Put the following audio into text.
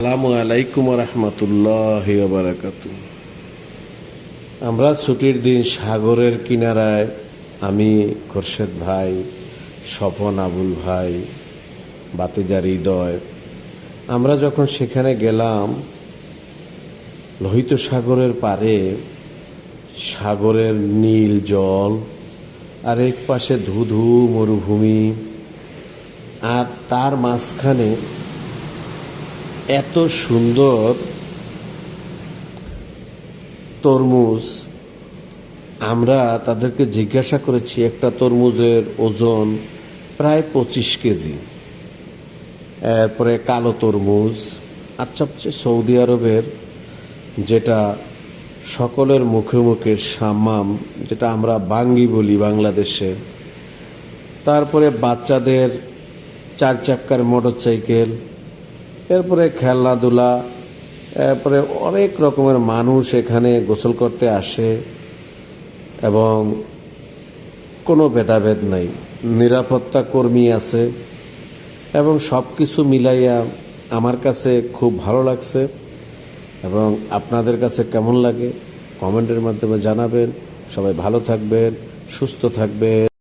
আসসালামু আলাইকুম রহমতুল্লাহ বারাকাতু আমরা ছুটির দিন সাগরের কিনারায় আমি খোরশেদ ভাই, স্বপন আবুল ভাই, বাতিজার হৃদয়, আমরা যখন সেখানে গেলাম, লোহিত সাগরের পারে সাগরের নীল জল আর এক পাশে ধুধু মরুভূমি আর তার মাঝখানে এত সুন্দর তরমুজ। আমরা তাদেরকে জিজ্ঞাসা করেছি, একটা তরমুজের ওজন প্রায় পঁচিশ কেজি। এরপরে কালো তরমুজ, আর সবচেয়ে সৌদি আরবের যেটা সকলের মুখে মুখে সামাম, যেটা আমরা বাঙ্গি বলি বাংলাদেশে। তারপরে বাচ্চাদের চার চাক্কার মোটর সাইকেল এরপরে খেলনাধুলা এরপরে অনেক রকমের মানুষ এখানে গোসল করতে আসে এবং কোনো ভেদাভেদ নাই। নিরাপত্তা কর্মী আছে এবং সব কিছু মিলাইয়া আমার কাছে খুব ভালো লাগছে এবং আপনাদের কাছে কেমন লাগে কমেন্টের মাধ্যমে জানাবেন। সবাই ভালো থাকবেন, সুস্থ থাকবেন।